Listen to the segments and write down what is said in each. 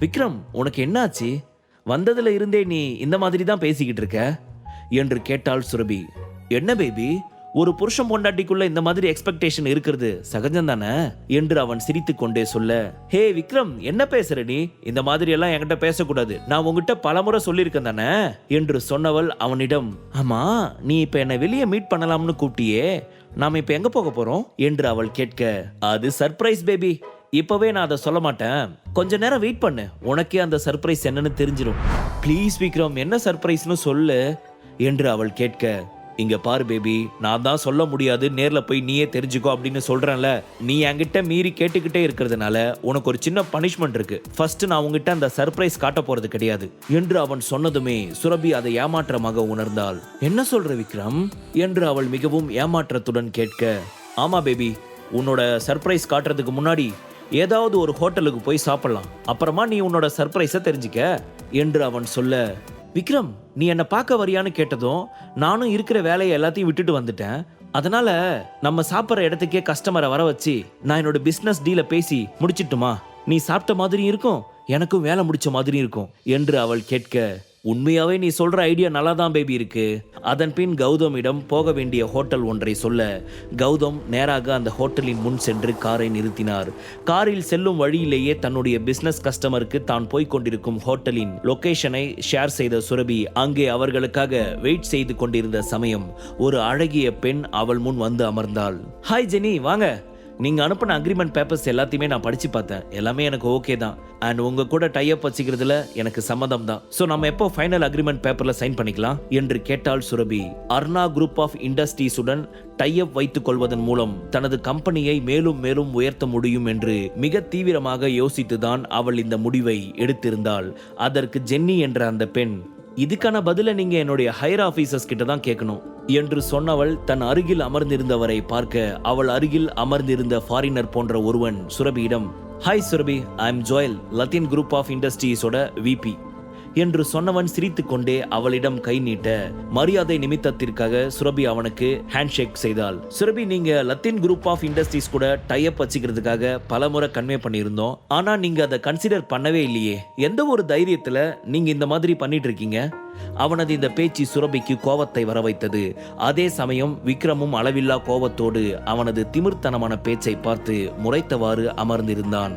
விக்ரம் உனக்கு என்னாச்சு? வந்ததுல இருந்தே நீ இந்த மாதிரி தான் பேசிக்கிட்டு இருக்க? என்று கேட்டாள் சுரபி. என்ன பேபி ஒரு புருஷன் பொண்டாட்டிக்குள்ள இந்த மாதிரி எக்ஸ்பெக்டேஷன் இருக்கிறது சகஜம் தானே? என்று அவன் சிரித்து கொண்டே சொல்ல ஹே விக்ரம் என்ன பேசுற நீ? இந்த மாதிரி எல்லாம் என்கிட்ட பேசக்கூடாது. நான் உங்ககிட்ட பலமுறை சொல்லியிருக்கேன் தானே? என்று சொன்னவள் அவனிடம் ஆமா நீ இப்ப என்னை வெளியே மீட் பண்ணலாம்னு கூப்பிட்டியே. நாம இப்ப எங்க போக போறோம்? என்று அவள் கேட்க அது சர்ப்ரைஸ் பேபி இப்பவே நான் அதை சொல்ல மாட்டேன். கொஞ்ச நேரம் வெயிட் பண்ணு. உனக்கே அந்த சர்ப்ரைஸ் என்னன்னு தெரிஞ்சிடும் ப்ளீஸ் விக்ரம் என்ன சர்ப்ரைஸ்னு சொல்லு என்று அவள் கேட்க இங்க பாரு பேபி நான் தான் சொல்ல முடியாது. நேர்ல போய் நீயே தெரிஞ்சுக்கோ அப்படின்னு சொல்றேன்ல. நீ என்கிட்ட மீறி கேட்டுக்கிட்டே இருக்கிறதுனால உனக்கு ஒரு சின்ன பனிஷ்மெண்ட் இருக்கு. ஃபர்ஸ்ட் நான் உங்ககிட்ட அந்த சர்ப்ரைஸ் காட்ட போறது கிடையாது என்று அவன் சொன்னதுமே சுரபி அதை ஏமாற்றமாக உணர்ந்தாள். என்ன சொல்ற விக்ரம்? என்று அவள் மிகவும் ஏமாற்றத்துடன் கேட்க ஆமா பேபி உன்னோட சர்ப்ரைஸ் காட்டுறதுக்கு முன்னாடி ஏதாவது ஒரு ஹோட்டலுக்கு போய் சாப்பிடலாம். அப்புறமா நீ உன்னோட சர்ப்ரைஸை தெரிஞ்சுக்க என்று அவன் சொல்ல விக்ரம் நீ என்னை பார்க்க வரியான்னு கேட்டதும் நானும் இருக்கிற வேலையை எல்லாத்தையும் விட்டுட்டு வந்துட்டேன். அதனால நம்ம சாப்பிட்ற இடத்துக்கே கஸ்டமரை வர வச்சு நான் என்னோட பிஸ்னஸ் டீலை பேசி முடிச்சிட்டுமா? நீ சாப்பிட்ட மாதிரி இருக்கும் எனக்கும் வேலை முடிச்ச மாதிரி இருக்கும் என்று அவள் கேட்க உண்மையாவே நீ சொல்ற ஐடியா நல்லா தான் பேபி இருக்கு. அதன் பின் கௌதமிடம் போக வேண்டிய ஹோட்டல் ஒன்றை சொல்ல கௌதம் நேராக அந்த ஹோட்டலின் முன் சென்று காரை நிறுத்தினார். காரில் செல்லும் வழியிலேயே தன்னுடைய பிசினஸ் கஸ்டமருக்கு தான் போய் கொண்டிருக்கும் ஹோட்டலின் லொகேஷனை ஷேர் செய்த சுரபி அங்கே அவர்களுக்காக வெயிட் செய்து கொண்டிருந்த சமயம் ஒரு அழகிய பெண் அவள் முன் வந்து அமர்ந்தாள். ஹாய் ஜெனி வாங்க. நீங்க அனுப்பின அக்ரிமெண்ட் பேப்பர்ஸ் எல்லாத்தையுமே நான் படிச்சு பார்த்தேன். எல்லாமே எனக்கு ஓகே தான். அண்ட் உங்க கூட டைப் வச்சுக்கிறதுல எனக்கு சம்மதம் தான். ஸோ நம்ம எப்போ ஃபைனல் அக்ரிமெண்ட் பேப்பர்ல சைன் பண்ணிக்கலாம்? என்று கேட்டாள் சுரபி. அர்ணா குரூப் ஆஃப் இண்டஸ்ட்ரீஸுடன் டைப் வைத்துக் கொள்வதன் மூலம் தனது கம்பெனியை மேலும் மேலும் உயர்த்த முடியும் என்று மிக தீவிரமாக யோசித்துதான் அவள் இந்த முடிவை எடுத்திருந்தாள். அதற்கு ஜென்னி என்ற அந்த பெண் இதுக்கான பதிலை நீங்க என்னுடைய ஹையர் ஆபீசர்ஸ் கிட்ட தான் கேட்கணும். என்று சொன்னவள் தன் அருகில் அமர்ந்திருந்தவரை பார்க்க அவள் அருகில் அமர்ந்திருந்த ஃபாரினர் போன்ற ஒருவன் சுரபியிடம் hi Surabhi I am Joel Latin group of இண்டஸ்ட்ரீஸோட VP என்று சொன்னவன் சிரித்துக்கொண்டே அவளிடம் கை நீட்ட மரியாதை நிமித்தத்திற்காக சுரபி அவனுக்கு ஹேண்ட்ஷேக் செய்தாள். சுரபி நீங்க லத்தீன் குரூப் ஆஃப் இண்டஸ்ட்ரீஸ் கூட டைப் வச்சுக்கிறதுக்காக பலமுறை கன்வே பண்ணியிருந்தோம். ஆனா நீங்க அதை கன்சிடர் பண்ணவே இல்லையே. எந்த ஒரு தைரியத்துல நீங்க இந்த மாதிரி பண்ணிட்டு இருக்கீங்க? அவனது இந்த பேச்சு சுரபிக்கு கோபத்தை வரவைத்தது. அதே சமயம் விக்ரமும் அளவில்லா கோபத்தோடு அவனது திமிர்த்தனமான பேச்சை பார்த்து முறைத்தவாறு அமர்ந்திருந்தான்.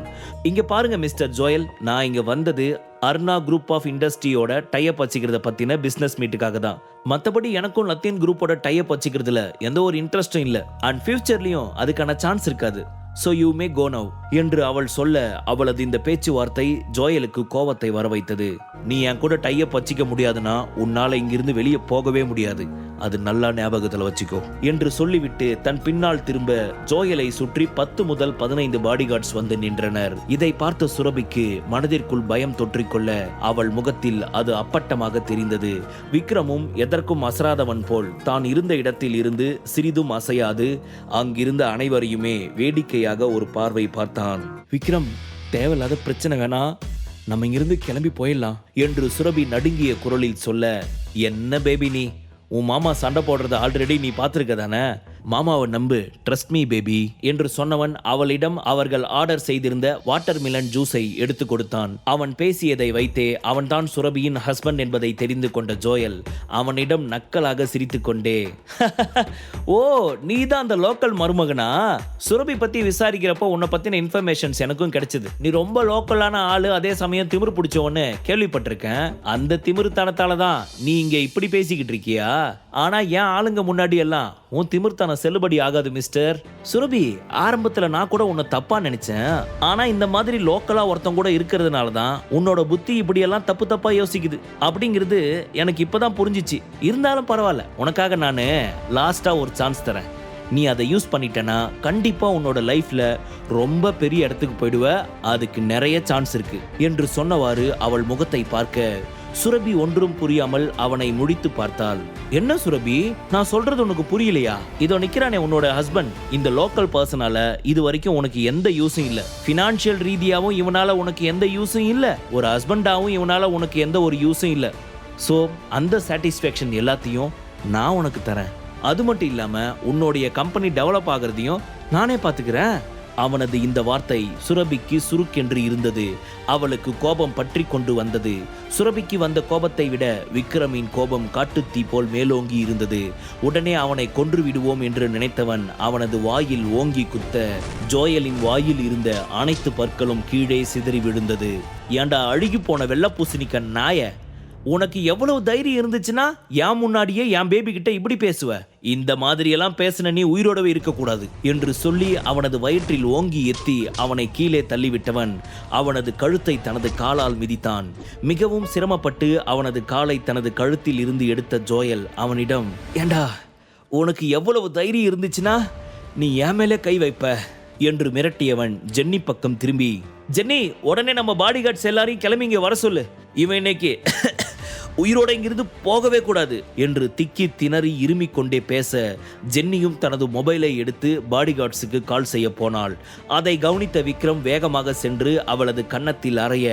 இங்க பாருங்க மிஸ்டர் ஜோயல் நான் இங்க வந்தது அர்ணா குரூப் ஆஃப் இண்டஸ்ட்ரியோட டைப் வச்சுக்கிறத பத்தின பிசினஸ் மீட்டுக்காக தான். மற்றபடி எனக்கும் லத்தீன் குரூப்போட டைப் வச்சுக்கிறதுல எந்த ஒரு இன்ட்ரெஸ்டும் இல்லை. அண்ட் ஃபியூச்சர்லயும் அதுக்கான சான்ஸ் இருக்காது. So you may go now என்று அவள் சொல்ல அவளது இந்த பேச்சுவார்த்தை ஜோயலுக்கு கோவத்தை வரவைத்தது. நீ என் கூட டைய வச்சிக்க முடியாதுன்னா உன்னால இங்கிருந்து வெளியே போகவே முடியாது. அது நல்லா ஞாபகத்துல வச்சுக்கோ என்று சொல்லிவிட்டு தன் பின்னால் திரும்ப ஜோயலை சுற்றி பத்து முதல் பதினைந்து பாடிகார்ட்ஸ் வந்து நின்றனர். இதை பார்த்த சுரபிக்கு மனதிற்குள் பயம் தொற்றிக்கொள்ள அவள் முகத்தில் அது அப்பட்டமாக தெரிந்தது. விக்ரமும் எதற்கும் அசராதவன் போல் தான் இருந்த இடத்தில் இருந்து சிறிதும் அசையாது. அங்கிருந்த அனைவரையுமே வேடிக்கையாக ஒரு பார்வை பார்த்தான் விக்ரம் தேவையில்லாத பிரச்சனை வேணா நம்ம இங்கிருந்து கிளம்பி போயிடலாம் என்று சுரபி நடுங்கிய குரலில் சொல்ல என்ன பேபி நீ? உன் மாமா சண்டை போடுறத ஆல்ரெடி நீ பார்த்துருக்க தானே மாமாவை நம்பு ட்ரஸ்ட் மீ பேபி என்று சொன்னவன் அவளிடம் அவர்கள் ஆர்டர் செய்திருந்த வாட்டர் மிலன் ஜூஸை எடுத்து கொடுத்தான். அவன் பேசியதை வைத்தே அவன்தான் சுரபியின் ஹஸ்பண்ட் என்பதை தெரிந்து கொண்ட ஜோயல் அவனிடம் நக்கலாக சிரித்துக்கொண்டே ஓ நீ தான் அந்த லோக்கல் மருமகனா? சுரபி பத்தி விசாரிக்கிறப்போ உன்னை பத்தின இன்ஃபர்மேஷன்ஸ் எனக்கும் கிடைச்சது. நீ ரொம்ப லோக்கலான ஆளு அதே சமயம் திமிரு பிடிச்சவன்னு கேள்விப்பட்டிருக்கேன். அந்த திமிருத்தனத்தால தான் நீ இங்க இப்படி பேசிக்கிட்டு இருக்கியா? ஆனா ஏன் ஆளுங்க முன்னாடி எல்லாம் உன் திமிர்த்தான செல்லுபடி ஆகாது மிஸ்டர். சுரபி ஆரம்பத்துல நான் கூட உன்னை தப்பா நினைச்சேன். ஆனா இந்த மாதிரி லோக்கலா ஒருத்தன் கூட இருக்கிறதுனால தான் உன்னோட புத்தி இப்படி எல்லாம் தப்பு தப்பா யோசிக்குது. அப்படிங்கிறது எனக்கு இப்பதான் புரிஞ்சிச்சு. இருந்தாலும் பரவாயில்ல உனக்காக நான் லாஸ்டா ஒரு சான்ஸ் தரேன். நீ அதை யூஸ் பண்ணிட்டனா கண்டிப்பா உன்னோட லைஃப்ல ரொம்ப பெரிய இடத்துக்கு போயிடுவ. அதுக்கு நிறைய சான்ஸ் இருக்கு என்று சொன்னவாறு அவள் முகத்தை பார்க்க சுரபி ஒன்றும் புரியாமல் அவனை முடித்து பார்த்தாள். என்ன சுரபி? நான் சொல்றது உனக்கு புரியலையா? இதோ நிக்கிறானே உன்னோட ஹஸ்பண்ட் இந்த லோக்கல் பர்சனால இது வரைக்கும் உனக்கு எந்த யூஸும் இல்ல. பினான்சியல் ரீதியாவும் இவனால உனக்கு எந்த யூஸும் இல்ல. ஒரு ஹஸ்பண்டாவும் இவனால உனக்கு எந்த ஒரு யூஸும் இல்ல. ஸோ அந்த சாட்டிஸ்ஃபேக்ஷன் எல்லாத்தையும் நான் உனக்கு தரேன். அது மட்டும் இல்லாம உன்னுடைய கம்பெனி டெவலப் ஆகுறதையும் நானே பாத்துக்கிறேன் அவனது இந்த வார்த்தை சுரபிக்கு சுருக்கென்று இருந்தது. அவளுக்கு கோபம் பற்றி கொண்டு வந்தது. சுரபிக்கு வந்த கோபத்தை விட விக்ரமின் கோபம் காட்டுத்தீ போல் மேலோங்கி இருந்தது. உடனே அவனை கொன்று விடுவோம் என்று நினைத்தவன் அவனது வாயில் ஓங்கி குத்த ஜோயலின் வாயில் இருந்த அனைத்து பற்களும் கீழே சிதறி விழுந்தது. ஏண்டா அழுகி போன வெள்ளப்பூசணிக்க நாய? உனக்கு எவ்வளவு தைரியம் இருந்துச்சுன்னா என் முன்னாடியே என் பேபி கிட்ட இப்படி பேசுவ. இந்த மாதிரியெல்லாம் பேசின நீ உயிரோடவே இருக்கக்கூடாது என்று சொல்லி அவனது வயிற்றில் ஓங்கி எத்தி அவனை கீழே தள்ளிவிட்டவன் அவனது கழுத்தை தனது காலால் மிதித்தான். மிகவும் சிரமப்பட்டு அவனது காலை தனது கழுத்தில் இருந்து எடுத்த ஜோயல் அவனிடம் ஏண்டா உனக்கு எவ்வளவு தைரியம் இருந்துச்சுன்னா நீ என் மேலே கை வைப்ப என்று மிரட்டியவன் ஜென்னி பக்கம் திரும்பி ஜென்னி உடனே நம்ம பாடிகார்ட்ஸ் எல்லாரையும் கிளம்பி இங்கே வர சொல்லு. இவன் இன்னைக்கு உயிரோட இங்கிருந்து போகவே கூடாது என்று திக்கி திணறி இருமிக் கொண்டே பேச ஜென்னியும் தனது மொபைலை எடுத்து பாடிகார்ட்ஸுக்கு கால் செய்ய போனாள். அதை கவனித்த விக்ரம் வேகமாக சென்று அவளது கன்னத்தில் அறைய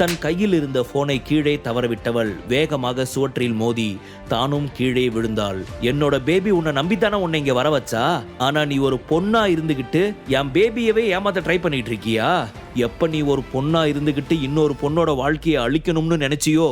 தன் கையில் இருந்த போனை கீழே தவறவிட்டவள் வேகமாக சுவற்றில் மோதி தானும் கீழே விழுந்தாள். என்னோட பேபி உன்னை நம்பித்தானே உன்னை இங்க வர வச்சா? ஆனா நீ ஒரு பொண்ணா இருந்துகிட்டு என் பேபியவே ஏமாத்த ட்ரை பண்ணிட்டு இருக்கியா? எப்போ நீ ஒரு பொண்ணாக இருந்துக்கிட்டு இன்னொரு பொண்ணோட வாழ்க்கையை அழிக்கணும்னு நினைச்சியோ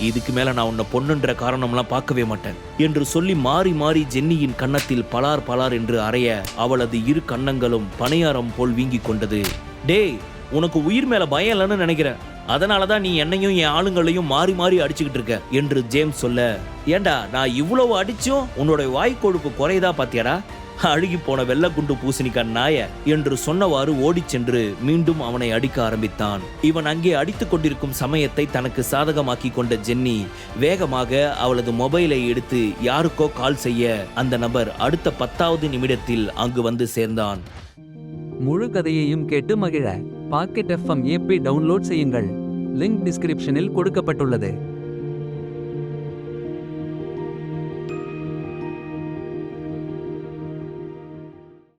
இதுக்கு மேல நான் உன்னை பொண்ணுன்ற காரணம்லாம் பார்க்கவே மாட்டேன் என்று சொல்லி மாறி மாறி ஜென்னியின் கன்னத்தில் பலார் பலார் என்று அறைய அவளது இரு கன்னங்களும் பனையாரம் போல் வீங்கிக் கொண்டது. டேய் உனக்கு உயிர் மேல பயம் இல்லைன்னு நினைக்கிறேன். அதனால தான் நீ என்னையும் என் ஆளுங்களையும் மாறி மாறி அடிச்சுக்கிட்டு இருக்க என்று ஜேம்ஸ் சொல்ல ஏண்டா நான் இவ்வளவு அடிச்சும் உன்னோட வாய் கொழுப்பு குறையதா பாத்தியாடா? அழுகி போன வெள்ளக்குண்டு பூசணிக்கான் நாய என்று சொன்னவாறு ஓடிச் சென்று மீண்டும் அவனை அடிக்க ஆரம்பித்தான். இவன் அங்கே அடித்துக் கொண்டிருக்கும் சமயத்தை தனக்கு சாதகமாக்கி கொண்ட ஜென்னி வேகமாக அவளது மொபைலை எடுத்து யாருக்கோ கால் செய்ய அந்த நபர் அடுத்த பத்தாவது நிமிடத்தில் அங்கு வந்து சேர்ந்தான். முழு கதையையும் கேட்டு மகிழ. பாக்கெட் எஃப்எம் ஏபி டவுன்லோட் செய்யுங்கள். லிங்க் டிஸ்கிரிப்ஷனில் கொடுக்கப்பட்டுள்ளது.